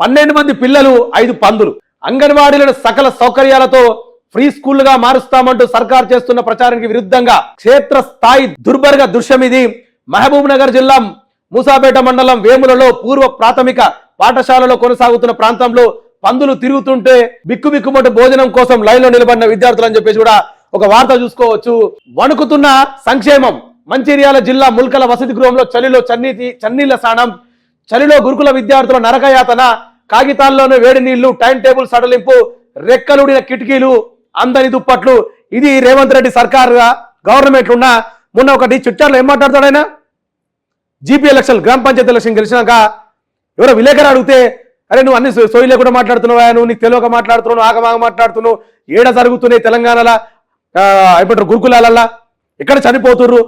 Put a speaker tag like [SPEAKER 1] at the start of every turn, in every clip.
[SPEAKER 1] పన్నెండు మంది పిల్లలు ఐదు పందులు. అంగన్వాడీలను సకల సౌకర్యాలతో ఫ్రీ స్కూళ్ళుగా మారుస్తామంటూ సర్కార్ చేస్తున్న ప్రచారానికి విరుద్ధంగా క్షేత్ర స్థాయి దుర్భర్గ దృశ్యం ఇది. మహబూబ్ నగర్ జిల్లా మూసాపేట మండలం వేములలో పూర్వ ప్రాథమిక పాఠశాలలో కొనసాగుతున్న ప్రాంతంలో పందులు తిరుగుతుంటే బిక్కుబిక్కుమంటూ భోజనం కోసం లైన్లో నిలబడిన విద్యార్థులు అని చెప్పేసి కూడా ఒక వార్త చూసుకోవచ్చు. వణుకుతున్న సంక్షేమం. మంచిర్యాల జిల్లా ముల్కల వసతి గృహంలో చలిలో చన్నీతి చన్నీళ్ళ స్నానం చలిలో గురుకుల విద్యార్థుల నరకయాతన కాగితాల్లోనే వేడి నీళ్ళు టైం టేబుల్ సడలింపు రెక్కలుడిన కిటికీలు అందని దుప్పట్లు. ఇది రేవంత్ రెడ్డి సర్కారుగా గవర్నమెంట్ ఉన్న మొన్న ఒకటి చిట్టార్లో ఏం మాట్లాడతాడు ఆయన? జీపీ ఎలక్షన్ గ్రామ పంచాయతీ ఎలక్షన్ గెలిచినాక. ఎవరో విలేకరు అడిగితే అరే నువ్వు అన్ని సోయి లేకుండా మాట్లాడుతున్నావు? నువ్వు నీకు తెలియక మాట్లాడుతున్నావు ఆగమాగ మాట్లాడుతున్నావు. ఏడ జరుగుతున్నాయి తెలంగాణలో? ఏమంటారు గురుకులాలల్లా ఎక్కడ చనిపోతుర్రు?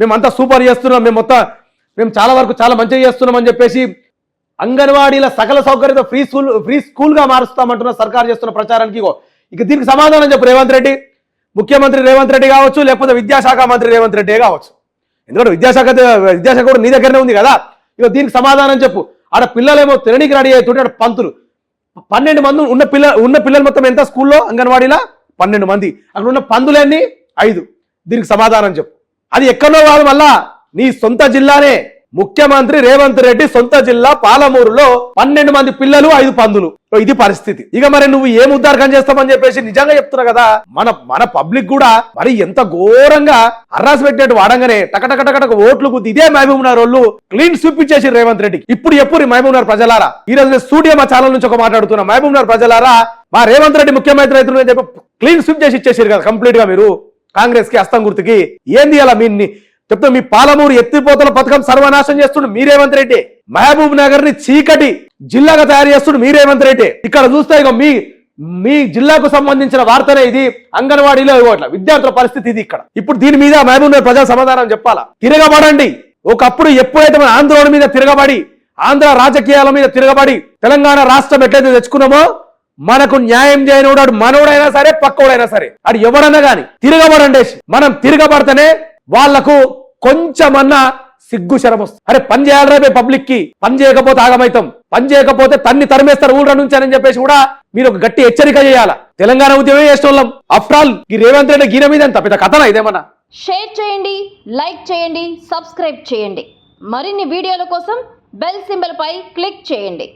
[SPEAKER 1] మేమంతా సూపర్ చేస్తున్నాం మేము మొత్తం మేము చాలా వరకు చాలా మంచిగా చేస్తున్నాం అని చెప్పేసి అంగన్వాడీల సకల సౌకర్యంతో ఫ్రీ స్కూల్ ఫ్రీ స్కూల్గా మారుస్తామంటున్న సర్కార్ చేస్తున్న ప్రచారానికి ఇగో ఇక దీనికి సమాధానం చెప్పు రేవంత్ రెడ్డి. ముఖ్యమంత్రి రేవంత్ రెడ్డి కావచ్చు లేకపోతే విద్యాశాఖ మంత్రి రేవంత్ రెడ్డి కావచ్చు. ఎందుకంటే విద్యాశాఖ విద్యాశాఖ కూడా నీ దగ్గరనే ఉంది కదా. ఇక దీనికి సమాధానం చెప్పు. ఆడ పిల్లలేమో తినడానికి రెడీ అవుతుంటే ఆడ పంతులు. పన్నెండు మంది ఉన్న పిల్ల ఉన్న పిల్లలు మొత్తం ఎంత స్కూల్లో? అంగన్వాడీలా? పన్నెండు మంది. అక్కడ ఉన్న పందులన్నీ? ఐదు. దీనికి సమాధానం చెప్పు. అది ఎక్కడో కాదు మళ్ళా. నీ సొంత జిల్లానే. ముఖ్యమంత్రి రేవంత్ రెడ్డి సొంత జిల్లా పాలమూరులో పన్నెండు మంది పిల్లలు ఐదు పందులు. ఇది పరిస్థితి. ఇక మరి నువ్వు ఏం ఉద్దారకం చేస్తామని చెప్పేసి నిజంగా చెప్తున్నా కదా మన మన పబ్లిక్ కూడా మరి ఎంత ఘోరంగా అర్రాసి పెట్టినట్టు వాడంగానే టకటకటకటక ఓట్లు గుద్ది ఇదే మహబూబ్ వాళ్ళు క్లీన్ స్విప్ ఇచ్చేసి రేవంత్ రెడ్డి ఇప్పుడు ఎప్పుడు మహబూబ్నగర్ ప్రజలారా? ఈ రోజు నేను స్టూడియో మా ఛానల్ నుంచి ఒక మాట్లాడుతున్నా మహబూబ్నగర్ ప్రజలారా మా రేవంత్ రెడ్డి ముఖ్యమంత్రి రైతులు అని చెప్పి క్లీన్ స్విప్ చేసి ఇచ్చేసారు కదా కంప్లీట్గా మీరు. కాంగ్రెస్కి హస్తం గుర్తుకి. ఏంది అలా మీ చెప్తా మీ పాలమూరు ఎత్తిపోతల పథకం సర్వనాశం చేస్తుండు మీ రేవంత్ రెడ్డి. మహబూబ్ నగర్ని చీకటి జిల్లాగా తయారు చేస్తుండు మీ రేవంత్ రెడ్డి. ఇక్కడ చూస్తే ఇక మీ మీ జిల్లాకు సంబంధించిన వార్తనే ఇది. అంగన్వాడీలో ఇవ్వట్ల విద్యార్థుల పరిస్థితి ఇది ఇక్కడ. ఇప్పుడు దీని మీద మహబూబ్ నగర్ ప్రజా సమాధానం చెప్పాలా? తిరగబడండి. ఒకప్పుడు ఎప్పుడైతే మన ఆంధ్రోడి మీద తిరగబడి ఆంధ్ర రాజకీయాల మీద తిరగబడి తెలంగాణ రాష్ట్రం ఎట్లయితే తెచ్చుకున్నామో మనకు న్యాయం చేయనివాడు మనోడైనా సరే పక్కోడైనా సరే. అది ఎవడన్నా గాని తిరగబడండి. మనం తిరగబడితేనే వాళ్ళకు కొంచెమన్నా సిగ్గు శరం వస్తుంది. అరే పని చేయాలరా పబ్లిక్కి పని చేయకపోతే ఆగమైతాం. పని చేయకపోతే తన్ని తరిమేస్తారు ఊళ్ళ నుంచి అని చెప్పేసి కూడా మీరు ఒక గట్టి హెచ్చరిక చేయాలా? తెలంగాణ ఉద్యమం చేసేవాళ్ళం ఆఫ్టర్ ఆల్ ఈ రేవంత్ రెడ్డి గీన మీద ఎంత పెద్ద కథనా ఇదేమన్నా?
[SPEAKER 2] షేర్ చేయండి లైక్ చేయండి సబ్స్క్రైబ్ చేయండి. మరిన్ని వీడియోల కోసం బెల్ సింబల్ పై క్లిక్ చేయండి.